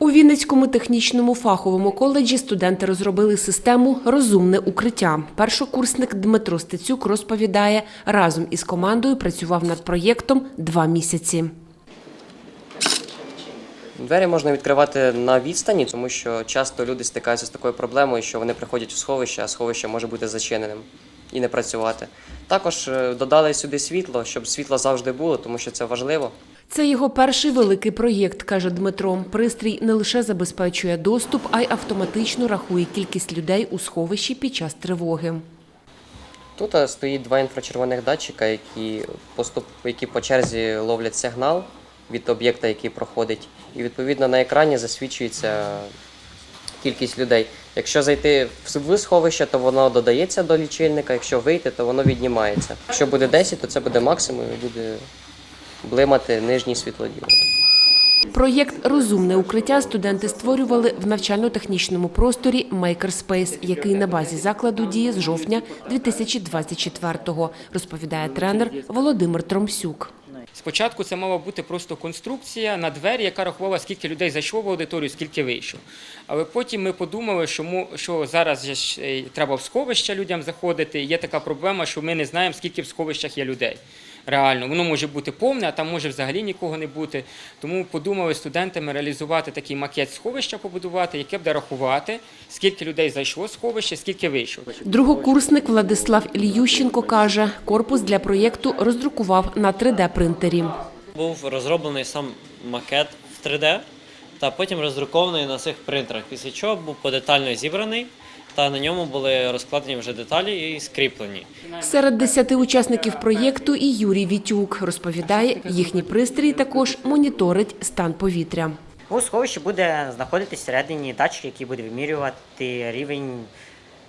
У Вінницькому технічному фаховому коледжі студенти розробили систему Розумне укриття. Першокурсник Дмитро Стецюк розповідає, разом із командою працював над проєктом два місяці. Двері можна відкривати на відстані, тому що часто люди стикаються з такою проблемою, що вони приходять у сховище, а сховище може бути зачиненим і не працювати. Також е, додали сюди світло, щоб світло завжди було, тому що це важливо. Це його перший великий проєкт, каже Дмитро. Пристрій не лише забезпечує доступ, а й автоматично рахує кількість людей у сховищі під час тривоги. Тут е, стоїть два інфрачервоних датчика, які поступ, які по черзі ловлять сигнал від об'єкта, який проходить, і відповідно на екрані засвідчується кількість людей. Якщо зайти в сховище, то воно додається до лічильника. Якщо вийти, то воно віднімається. Якщо буде 10, то це буде максимум і буде блимати нижній світлодіод. Проєкт Розумне укриття студенти створювали в навчально-технічному просторі Makerspace, який на базі закладу діє з жовтня 2024-го, розповідає тренер Володимир Тромсюк. Спочатку це мала бути просто конструкція на двері, яка рахувала, скільки людей зайшло в аудиторію, скільки вийшло. Але потім ми подумали, що, що зараз е, треба в сховища людям заходити. Є така проблема, що ми не знаємо, скільки в сховищах є людей. Реально, воно може бути повне, а там може взагалі нікого не бути. Тому подумали студентами реалізувати такий макет сховища, побудувати, яке буде рахувати, скільки людей зайшло в сховище, скільки вийшло. Другокурсник Владислав Ільющенко каже, корпус для проєкту роздрукував на 3D-принтері. Був розроблений сам макет в 3D та потім роздрукований на цих принтерах, після чого був подетально зібраний та на ньому були розкладені вже деталі і скріплені. Серед десяти учасників проєкту і Юрій Вітюк розповідає, їхній пристрій також моніторить стан повітря. У сховищі буде знаходитись всередині датчик, який буде вимірювати рівень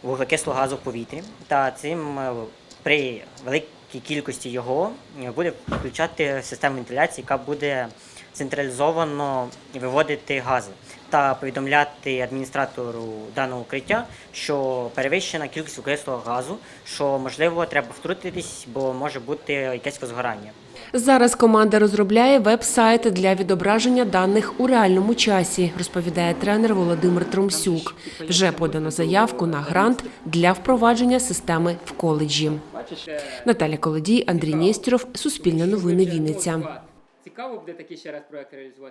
вуглекислого газу в повітрі. Та цим е, при великій кількості його е, буде включати систему вентиляції, яка буде централізовано виводити гази та повідомляти адміністратору даного укриття, що перевищена кількість вуглекислого газу, що можливо треба втрутитись, бо може бути якесь возгорання. Зараз команда розробляє веб-сайт для відображення даних у реальному часі, розповідає тренер Володимир Тромсюк. Вже подано заявку на грант для впровадження системи в коледжі. Наталя Колодій, Андрій Нєстєров, Суспільне новини Вінниця. Цікаво буде такий ще раз проект реалізувати.